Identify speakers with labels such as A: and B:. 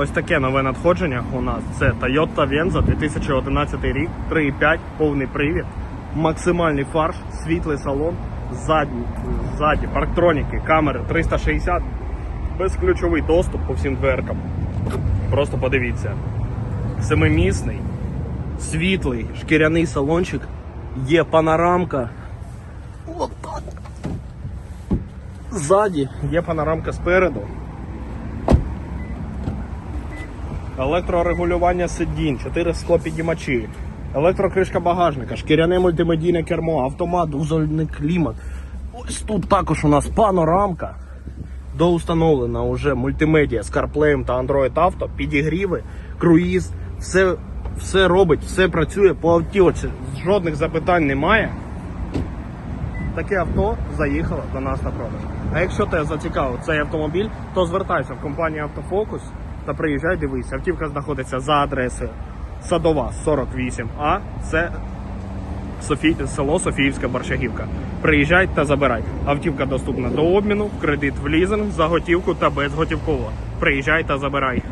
A: Ось таке нове надходження у нас. Це Toyota Venza 2011 рік, 3,5, повний привід, максимальний фарш, світлий салон, задні, ззаді, парктроніки, камери 360, безключовий доступ по всім дверкам. Просто подивіться. Семимісний, світлий, шкіряний салончик, є панорамка. Ззаді є панорамка спереду. Електрорегулювання сидінь, 4 склопідіймачі, електрокришка багажника, шкіряне мультимедійне кермо, автомат, двозольний клімат. Ось тут також у нас панорамка. Доустановлена вже мультимедіа з CarPlay та Android Auto, підігріви, круїз, все, все робить, все працює по автівці. Жодних запитань немає. Таке авто заїхало до нас на продаж. А якщо тебе зацікавив цей автомобіль, то звертайся в компанію Автофокус та приїжджай, дивись. Автівка знаходиться за адресою Садова 48А. Це Софі... село Софіївська Борщагівка. Приїжджай та забирай. Автівка доступна до обміну, кредит в лізинг, за готівку та безготівково. Приїжджай та забирай.